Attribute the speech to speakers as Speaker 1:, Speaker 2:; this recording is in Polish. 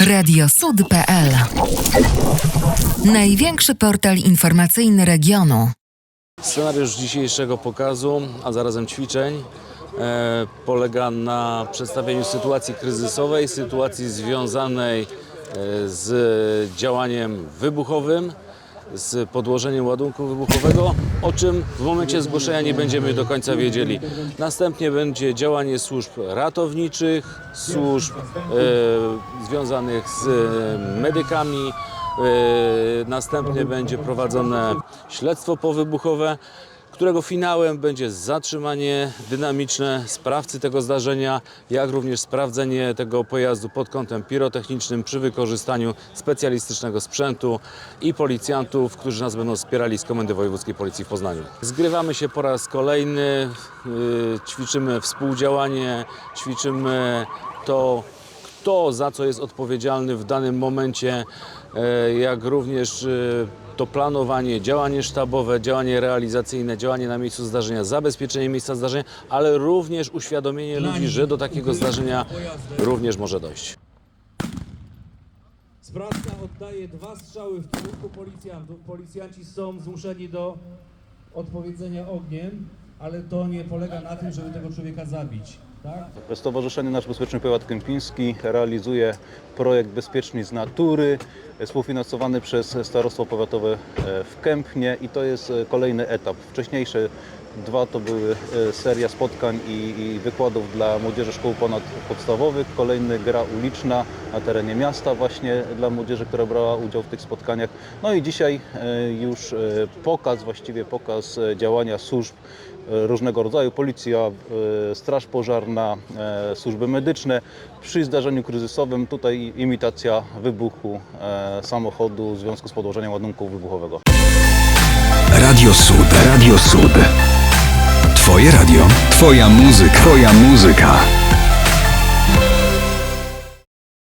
Speaker 1: Radiosud.pl Największy portal informacyjny regionu.
Speaker 2: Scenariusz dzisiejszego pokazu, a zarazem ćwiczeń, e, polega na przedstawieniu sytuacji kryzysowej, sytuacji związanej e, z działaniem wybuchowym, z podłożeniem ładunku wybuchowego, o czym w momencie zgłoszenia nie będziemy do końca wiedzieli. Następnie będzie działanie służb ratowniczych, służb e, związanych z e, medykami, Yy, Następnie będzie prowadzone śledztwo powybuchowe, którego finałem będzie zatrzymanie dynamiczne sprawcy tego zdarzenia, jak również sprawdzenie tego pojazdu pod kątem pirotechnicznym przy wykorzystaniu specjalistycznego sprzętu i policjantów, którzy nas będą wspierali z Komendy Wojewódzkiej Policji w Poznaniu. Zgrywamy się po raz kolejny, yy, ćwiczymy współdziałanie, ćwiczymy to, kto za co jest odpowiedzialny w danym momencie, e, jak również e, to planowanie, działanie sztabowe, działanie realizacyjne, działanie na miejscu zdarzenia, zabezpieczenie miejsca zdarzenia, ale również uświadomienie ludzi, że do takiego zdarzenia również może dojść.
Speaker 3: Sprawca oddaje dwa strzały w kierunku policjantów. Policjanci są zmuszeni do odpowiedzenia ogniem, ale to nie polega na tym, żeby tego człowieka zabić. Tak?
Speaker 4: Stowarzyszenie Nasz Bezpieczny Powiat Kępiński realizuje projekt Bezpieczni z Natury, współfinansowany przez Starostwo Powiatowe e, w Kępnie i to jest e, kolejny etap. Wcześniejsze dwa to były e, seria spotkań i, wykładów dla młodzieży szkół ponadpodstawowych. Kolejny gra uliczna na terenie miasta właśnie dla młodzieży, która brała udział w tych spotkaniach. No i dzisiaj już pokaz, właściwie pokaz działania służb różnego rodzaju, policja, straż pożarna, e, służby medyczne. Przy zdarzeniu kryzysowym tutaj imitacja wybuchu e, samochodu w związku z podłożeniem ładunku wybuchowego.
Speaker 5: Radio Sud. Radio Sud. Twoje radio. Twoja muzyka. Twoja muzyka.